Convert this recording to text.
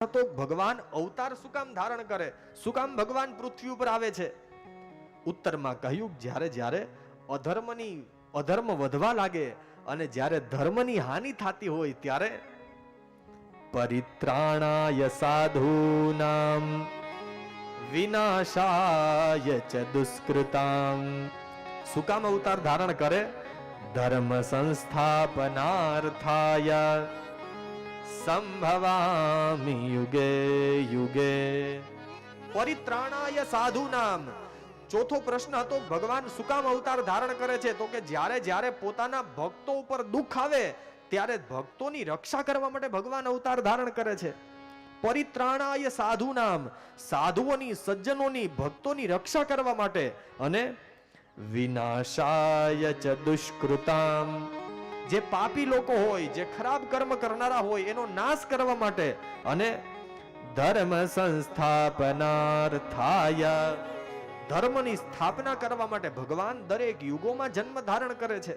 તો ભગવાન અવતાર શું કામ ધારણ કરે? શું કામ ભગવાન પૃથ્વી ઉપર આવે છે? ઉત્તરમાં કહ્યું, જ્યારે જ્યારે અધર્મની, અધર્મ વધવા લાગે અને જ્યારે ધર્મની હાનિ થતી હોય ત્યારે પરિત્રાણાય સાધૂનામ, વિનાશાય ચ દુષ્કૃતામ. શું અવતાર ધારણ કરે? ધર્મ સંસ્થાપનાર્થાય સંભવામી યુગે યુગે પરિત્રાણાય સાધુ નામ ચોથો પ્રશ્ન હતો, ભગવાન સુકામ અવતાર ધારણ કરે છે? તો કે જ્યારે જ્યારે પોતાના ભક્તો ઉપર દુઃખ આવે, ત્યારે ભક્તોની રક્ષા કરવા માટે ભગવાન અવતાર ધારણ કરે છે. પરિત્રાણાય સાધુ નામ સાધુઓની, સજ્જનોની, ભક્તોની રક્ષા કરવા માટે અને વિનાશાય ચ દુષ્કૃતામ. જે પાપી લોકો હોય, જે ખરાબ કર્મ કરનારા હોય, એનો નાશ કરવા માટે અને ધર્મ સંસ્થાપનાર્થાય ધર્મની સ્થાપના કરવા માટે ભગવાન દરેક યુગોમાં જન્મ ધારણ કરે છે.